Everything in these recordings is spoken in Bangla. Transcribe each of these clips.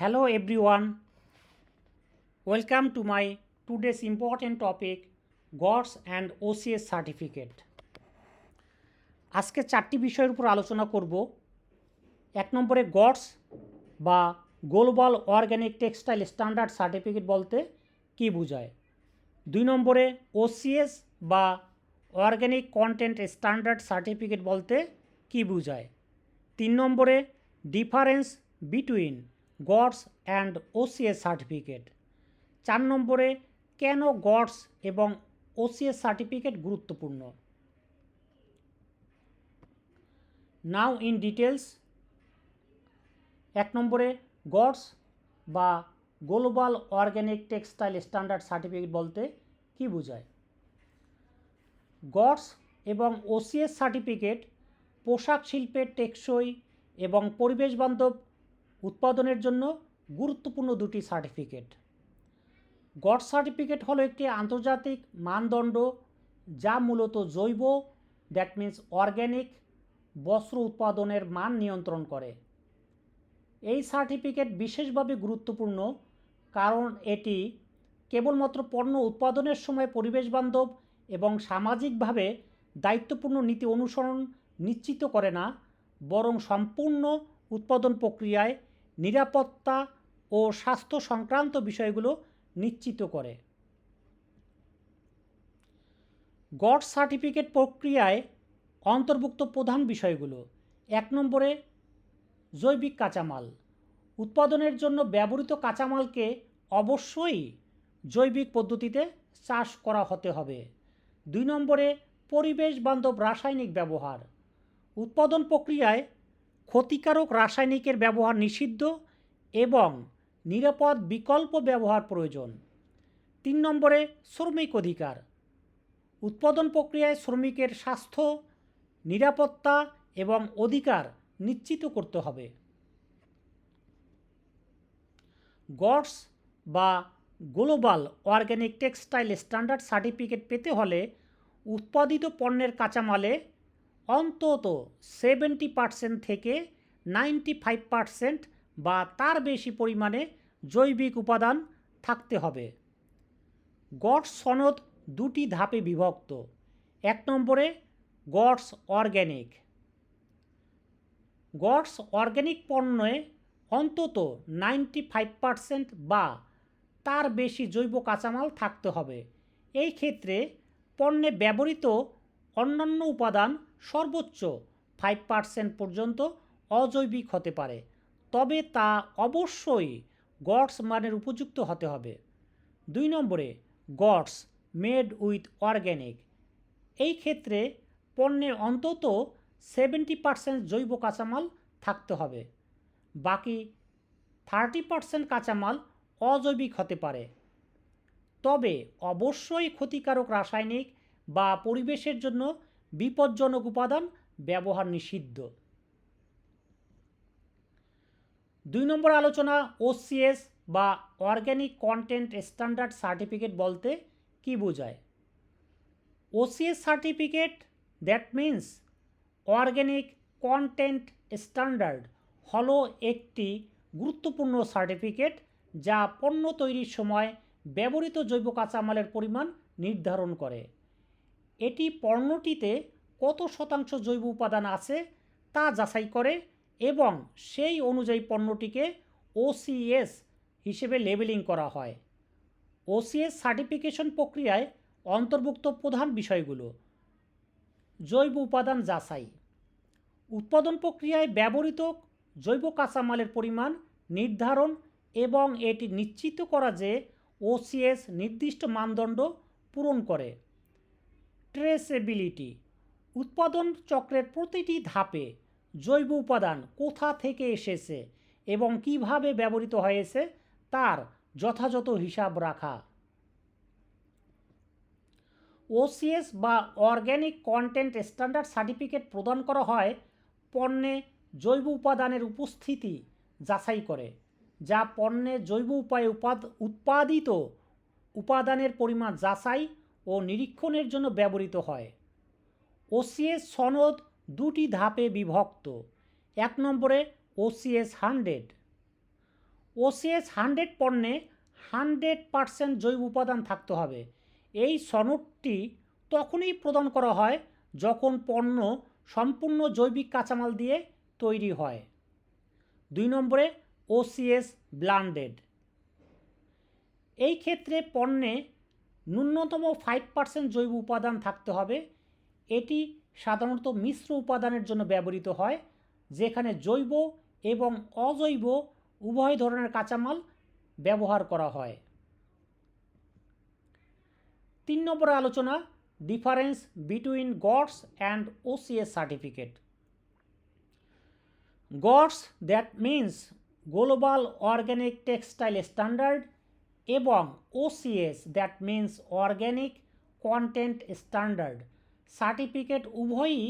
Hello, everyone. Welcome to my today's important topic GOTS and OCS certificate. আজকে চারটি বিষয়ের উপর আলোচনা করব এক নম্বরে গডস বা global organic textile standard certificate বলতে কী বোঝায় দুই নম্বরে ওসিএস বা অর্গ্যানিক কন্টেন্ট স্ট্যান্ডার্ড সার্টিফিকেট বলতে কী বোঝায় তিন নম্বরে difference between GOTS and OCS certificate. চার নম্বরে, কেন গডস এবং ওসিএস সার্টিফিকেট গুরুত্বপূর্ণ? নাও ইন ডিটেলস এক নম্বরে, গডস বা global organic textile standard certificate বলতে কী বোঝায়? গডস এবং ওসিএস সার্টিফিকেট পোশাক শিল্পের টেকসই এবং পরিবেশ বান্ধব উৎপাদনের জন্য গুরুত্বপূর্ণ দুটি সার্টিফিকেট। গড সার্টিফিকেট হলো একটি আন্তর্জাতিক মানদণ্ড যা মূলত জৈব দ্যাট মিন্স অর্গ্যানিক বস্ত্র উৎপাদনের মান নিয়ন্ত্রণ করে। এই সার্টিফিকেট বিশেষভাবে গুরুত্বপূর্ণ কারণ এটি কেবলমাত্র পণ্য উৎপাদনের সময় পরিবেশ বান্ধব এবং সামাজিকভাবে দায়িত্বপূর্ণ নীতি অনুসরণ নিশ্চিত করে না, বরং সম্পূর্ণ উৎপাদন প্রক্রিয়ায় নিরাপত্তা ও স্বাস্থ্য সংক্রান্ত বিষয়গুলো নিশ্চিত করে। গড সার্টিফিকেট প্রক্রিয়ায় অন্তর্ভুক্ত প্রধান বিষয়গুলো। এক নম্বরে, জৈবিক কাঁচামাল। উৎপাদনের জন্য ব্যবহৃত কাঁচামালকে অবশ্যই জৈবিক পদ্ধতিতে চাষ করা হতে হবে। দুই নম্বরে পরিবেশ বান্ধব রাসায়নিক ব্যবহার। উৎপাদন প্রক্রিয়ায় ক্ষতিকারক রাসায়নিকের ব্যবহার নিষিদ্ধ এবং নিরাপদ বিকল্প ব্যবহার প্রয়োজন। তিন নম্বরে, শ্রমিক অধিকার। উৎপাদন প্রক্রিয়ায় শ্রমিকের স্বাস্থ্য, নিরাপত্তা এবং অধিকার নিশ্চিত করতে হবে। গডস বা global organic textile standard certificate পেতে হলে উৎপাদিত পণ্যের কাঁচামালে অন্তত সেভেন্টি পার্সেন্ট থেকে নাইনটি ফাইভ পার্সেন্ট বা তার বেশি পরিমাণে জৈবিক উপাদান থাকতে হবে। গডস সনদ দুটি ধাপে বিভক্ত। এক নম্বরে গডস অর্গ্যানিক। গডস অর্গ্যানিক পণ্যে অন্তত নাইনটি ফাইভ পার্সেন্ট বা তার বেশি জৈব কাঁচামাল থাকতে হবে। এই ক্ষেত্রে পণ্যে ব্যবহৃত অন্যান্য উপাদান সর্বোচ্চ ফাইভ পার্সেন্ট পর্যন্ত অজৈবিক হতে পারে। তবে তা অবশ্যই গডস মানের উপযুক্ত হতে হবে। দুই নম্বরে, গডস মেড উইথ অর্গ্যানিক এই ক্ষেত্রে পণ্যের অন্তত সেভেন্টি পার্সেন্ট জৈব কাঁচামাল থাকতে হবে। বাকি থার্টি পার্সেন্ট কাঁচামাল অজৈবিক হতে পারে। তবে অবশ্যই ক্ষতিকারক রাসায়নিক বা পরিবেশের জন্য বিপজ্জনক উপাদান ব্যবহার নিষিদ্ধ। দুই নম্বর আলোচনা ওসিএস বা অর্গ্যানিক কন্টেন্ট স্ট্যান্ডার্ড সার্টিফিকেট বলতে কী বোঝায়? OCS certificate that means organic content standard হলো একটি গুরুত্বপূর্ণ সার্টিফিকেট যা পণ্য তৈরির সময় ব্যবহৃত জৈব কাঁচামালের পরিমাণ নির্ধারণ করে। এটি পণ্যটিতে কত শতাংশ জৈব উপাদান আছে তা যাচাই করে এবং সেই অনুযায়ী পণ্যটিকে ওসিএস হিসেবে লেবেলিং করা হয়। ওসিএস সার্টিফিকেশন প্রক্রিয়ায় অন্তর্ভুক্ত প্রধান বিষয়গুলো। জৈব উপাদান যাচাই। উৎপাদন প্রক্রিয়ায় ব্যবহৃত জৈব কাঁচামালের পরিমাণ নির্ধারণ এবং এটি নিশ্চিত করা যে ওসিএস নির্দিষ্ট মানদণ্ড পূরণ করে। ট্রেসেবিলিটি। উৎপাদন চক্রের প্রতিটি ধাপে জৈব উপাদান কোথা থেকে এসেছে এবং কীভাবে ব্যবহৃত হয়েছে তার যথাযথ হিসাব রাখা। ওসিএস বা অর্গ্যানিক কন্টেন্ট স্ট্যান্ডার্ড সার্টিফিকেট প্রদান করা হয় পণ্যে জৈব উপাদানের উপস্থিতি যাচাই করে, যা পণ্যে জৈব উপায়ে উৎপাদিত উপাদানের পরিমাণ যাচাই ও নিরীক্ষণের জন্য ব্যবহৃত হয়। ওসিএস সনদ দুটি ধাপে বিভক্ত। এক নম্বরে ওসিএস হান্ড্রেড। ওসিএস হান্ড্রেড পণ্যে হান্ড্রেড পারসেন্ট জৈব উপাদান থাকতে হবে। এই সনদটি তখনই প্রদান করা হয় যখন পণ্য সম্পূর্ণ জৈবিক কাঁচামাল দিয়ে তৈরি হয়। দুই নম্বরে ওসিএস ব্লান্ডেড। এই ক্ষেত্রে পণ্যে ন্যূনতম ফাইভ পার্সেন্ট জৈব উপাদান থাকতে হবে। এটি সাধারণত মিশ্র উপাদানের জন্য ব্যবহৃত হয়, যেখানে জৈব এবং অজৈব উভয় ধরনের কাঁচামাল ব্যবহার করা হয়। তিন নম্বরে আলোচনা difference between GOTS and OCS certificate GOTS that means global organic textile standard এবং OCS that means organic content standard certificate উভয়ই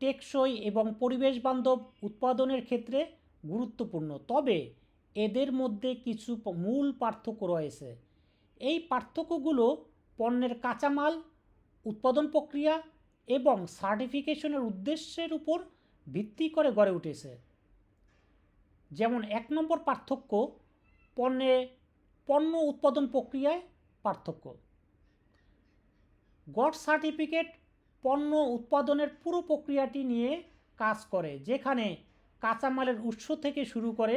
টেকসই এবং পরিবেশ বান্ধব উৎপাদনের ক্ষেত্রে গুরুত্বপূর্ণ। তবে এদের মধ্যে কিছু মূল পার্থক্য রয়েছে। এই পার্থক্যগুলো পণ্যের কাঁচামাল, উৎপাদন প্রক্রিয়া এবং সার্টিফিকেশনের উদ্দেশ্যের উপর ভিত্তি করে গড়ে উঠেছে। যেমন এক নম্বর পার্থক্য, পণ্যে পণ্য উৎপাদন প্রক্রিয়ায় পার্থক্য। গড সার্টিফিকেট পণ্য উৎপাদনের পুরো প্রক্রিয়াটি নিয়ে কাজ করে, যেখানে কাঁচামালের উৎস থেকে শুরু করে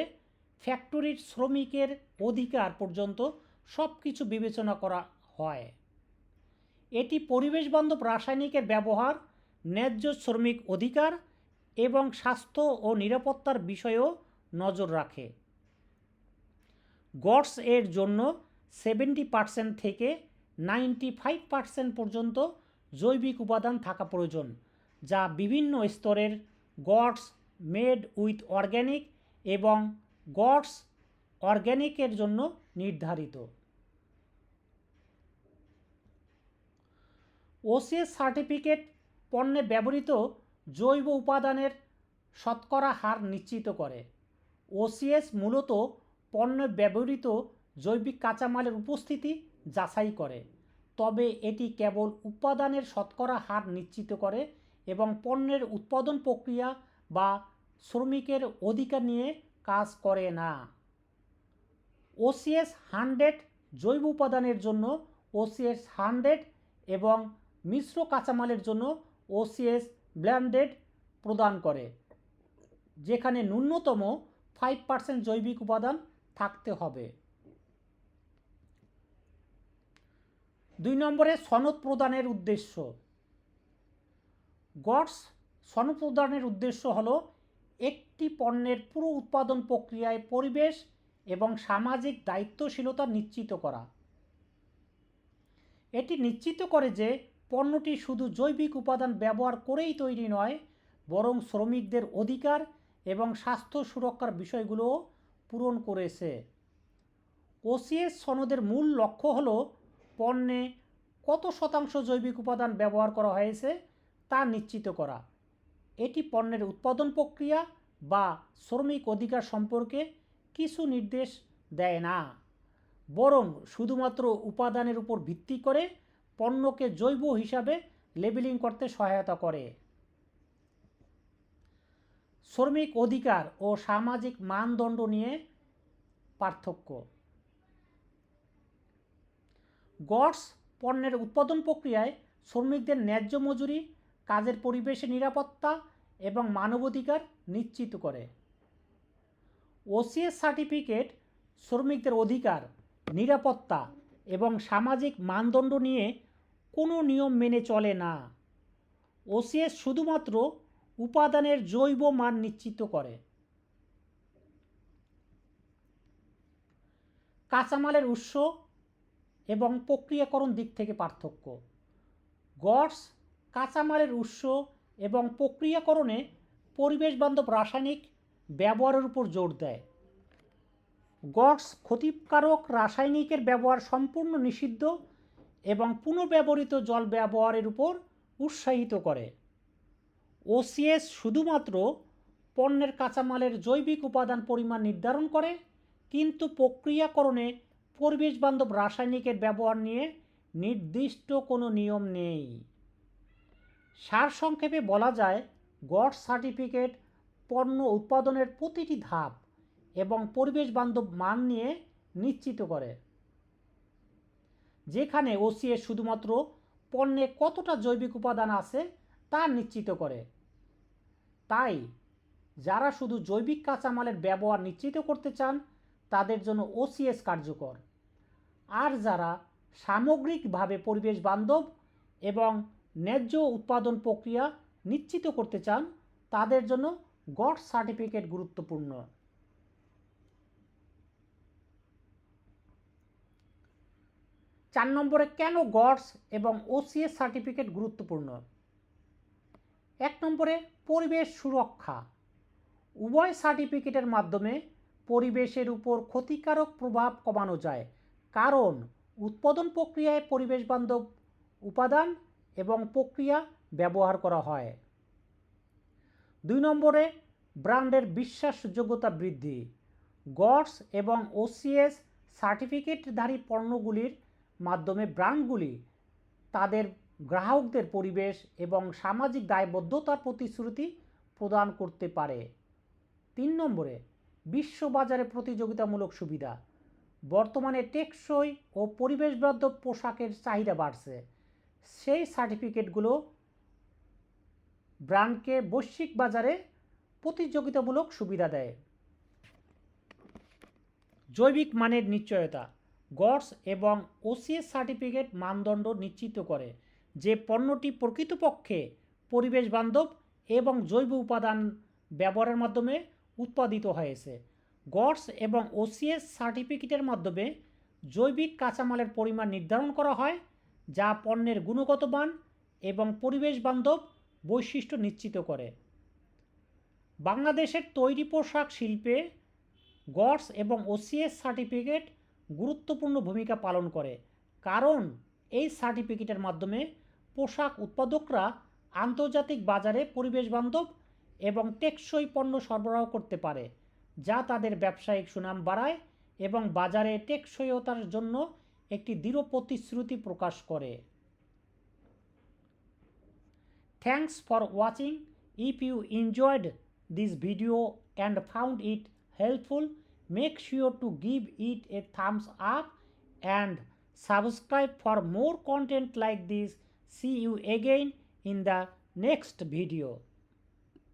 ফ্যাক্টরির শ্রমিকের অধিকার পর্যন্ত সব কিছু বিবেচনা করা হয়। এটি পরিবেশ বান্ধব রাসায়নিকের ব্যবহার, ন্যায্য শ্রমিক অধিকার এবং স্বাস্থ্য ও নিরাপত্তার বিষয়েও নজর রাখে। গডস এর জন্য সেভেন্টি পার্সেন্ট থেকে নাইনটি ফাইভ পার্সেন্ট পর্যন্ত জৈবিক উপাদান থাকা প্রয়োজন, যা বিভিন্ন স্তরের গডস মেড উইথ অর্গ্যানিক এবং গডস অর্গ্যানিকের জন্য নির্ধারিত। ওসিএস সার্টিফিকেট পণ্যে ব্যবহৃত জৈব উপাদানের শতকরা হার নিশ্চিত করে। ওসিএস মূলত পণ্যে ব্যবহৃত জৈবিক কাঁচামালের উপস্থিতি যাচাই করে। তবে এটি কেবল উপাদানের শতকরা হার নিশ্চিত করে এবং পণ্যের উৎপাদন প্রক্রিয়া বা শ্রমিকের অধিকার নিয়ে কাজ করে না। ওসিএস হান্ড্রেড জৈব উপাদানের জন্য ওসিএস হান্ড্রেড এবং মিশ্র কাঁচামালের জন্য ওসিএস ব্ল্যান্ডেড প্রদান করে, যেখানে ন্যূনতম ফাইভ পার্সেন্ট জৈবিক উপাদান থাকতে হবে। দুই নম্বরে সনদ প্রদানের উদ্দেশ্য। গডস সনদ প্রদানের উদ্দেশ্য হলো একটি পণ্যের পুরো উৎপাদন প্রক্রিয়ায় পরিবেশ এবং সামাজিক দায়িত্বশীলতা নিশ্চিত করা। এটি নিশ্চিত করে যে পণ্যটি শুধু জৈবিক উপাদান ব্যবহার করেই তৈরি নয়, বরং শ্রমিকদের অধিকার এবং স্বাস্থ্য সুরক্ষার বিষয়গুলোও পূরণ করেছে। ওসিএস সনদের মূল লক্ষ্য হল পণ্যে কত শতাংশ জৈবিক উপাদান ব্যবহার করা হয়েছে তা নিশ্চিত করা। এটি পণ্যের উৎপাদন প্রক্রিয়া বা শ্রমিক অধিকার সম্পর্কে কিছু নির্দেশ দেয় না। বরং শুধুমাত্র উপাদানের উপর ভিত্তি করে পণ্যকে জৈব হিসাবে লেবেলিং করতে সহায়তা করে। শ্রমিক অধিকার ও সামাজিক মানদণ্ড নিয়ে পার্থক্য। গডস পণ্যের উৎপাদন প্রক্রিয়ায় শ্রমিকদের ন্যায্য মজুরি, কাজের পরিবেশে নিরাপত্তা এবং মানবাধিকার নিশ্চিত করে। ওসিএস সার্টিফিকেট শ্রমিকদের অধিকার, নিরাপত্তা এবং সামাজিক মানদণ্ড নিয়ে কোনো নিয়ম মেনে চলে না। ওসিএস শুধুমাত্র উপাদানের জৈব মান নিশ্চিত করে। কাঁচামালের উৎস এবং প্রক্রিয়াকরণ দিক থেকে পার্থক্য। গডস কাঁচামালের উৎস এবং প্রক্রিয়াকরণে পরিবেশ বান্ধব রাসায়নিক ব্যবহারের উপর জোর দেয়। গডস ক্ষতিকারক রাসায়নিকের ব্যবহার সম্পূর্ণ নিষিদ্ধ এবং পুনর্ব্যবহৃত জল ব্যবহারের উপর উৎসাহিত করে। ওসিএস শুধুমাত্র পণ্যের কাঁচামালের জৈবিক উপাদান পরিমাণ নির্ধারণ করে, কিন্তু প্রক্রিয়াকরণে পরিবেশ বান্ধব রাসায়নিকের ব্যবহার নিয়ে নির্দিষ্ট কোনো নিয়ম নেই। সারসংক্ষেপে বলা যায়, গড সার্টিফিকেট পণ্য উৎপাদনের প্রতিটি ধাপ এবং পরিবেশ বান্ধব মান নিয়ে নিশ্চিত করে। যেখানে ওসিএস শুধুমাত্র পণ্যে কতটা জৈবিক উপাদান আছে তা নিশ্চিত করে। তাই যারা শুধু জৈবিক কাঁচামালের ব্যবহার নিশ্চিত করতে চান, তাদের জন্য ওসিএস কার্যকর। আর যারা সামগ্রিকভাবে পরিবেশ বান্ধব এবং ন্যায্য উৎপাদন প্রক্রিয়া নিশ্চিত করতে চান, তাদের জন্য গড সার্টিফিকেট গুরুত্বপূর্ণ। চার নম্বরে কেন গডস এবং ওসিএস সার্টিফিকেট গুরুত্বপূর্ণ? এক নম্বরে পরিবেশ সুরক্ষা। উভয় সার্টিফিকেটের মাধ্যমে পরিবেশের উপর ক্ষতিকারক প্রভাব কমানো যায়। কারণ উৎপাদন প্রক্রিয়ায় পরিবেশ বান্ধব উপাদান এবং প্রক্রিয়া ব্যবহার করা হয়। দুই নম্বরে ব্র্যান্ডের বিশ্বাসযোগ্যতা বৃদ্ধি। গডস এবং ওসিএস সার্টিফিকেটধারী পণ্যগুলির মাধ্যমে ব্র্যান্ডগুলি তাদের গ্রাহকদের পরিবেশ এবং সামাজিক দায়বদ্ধতার প্রতিশ্রুতি প্রদান করতে পারে। তিন নম্বরে, বিশ্ববাজারে প্রতিযোগিতামূলক সুবিধা। বর্তমানে টেকসই ও পরিবেশবান্ধব পোশাকের চাহিদা বাড়ছে। সেই সার্টিফিকেটগুলো ব্র্যান্ডকে বৈশ্বিক বাজারে প্রতিযোগিতামূলক সুবিধা দেয়। জৈবিক মানের নিশ্চয়তা, গডস এবং ওসিএস সার্টিফিকেট মানদণ্ড নিশ্চিত করে। যে পণ্যটি প্রকৃতপক্ষে পরিবেশ বান্ধব এবং জৈব উপাদান ব্যবহারের মাধ্যমে উৎপাদিত হয়েছে। গডস এবং ওসিএস সার্টিফিকেটের মাধ্যমে জৈবিক কাঁচামালের পরিমাণ নির্ধারণ করা হয়, যা পণ্যের গুণগত মান এবং পরিবেশ বান্ধব বৈশিষ্ট্য নিশ্চিত করে। বাংলাদেশের তৈরি পোশাক শিল্পে গডস এবং ওসিএস সার্টিফিকেট গুরুত্বপূর্ণ ভূমিকা পালন করে, কারণ এই সার্টিফিকেটের মাধ্যমে পোশাক উৎপাদকরা আন্তর্জাতিক বাজারে পরিবেশ বান্ধব এবং টেকসই পণ্য সরবরাহ করতে পারে, যা তাদের ব্যবসায়িক সুনাম বাড়ায় এবং বাজারে টেকসইতার জন্য একটি দৃঢ় প্রতিশ্রুতি প্রকাশ করে। Thanks for watching if you enjoyed this video and found it helpful make sure to give it a thumbs up and subscribe for more content like this. See you again in the next video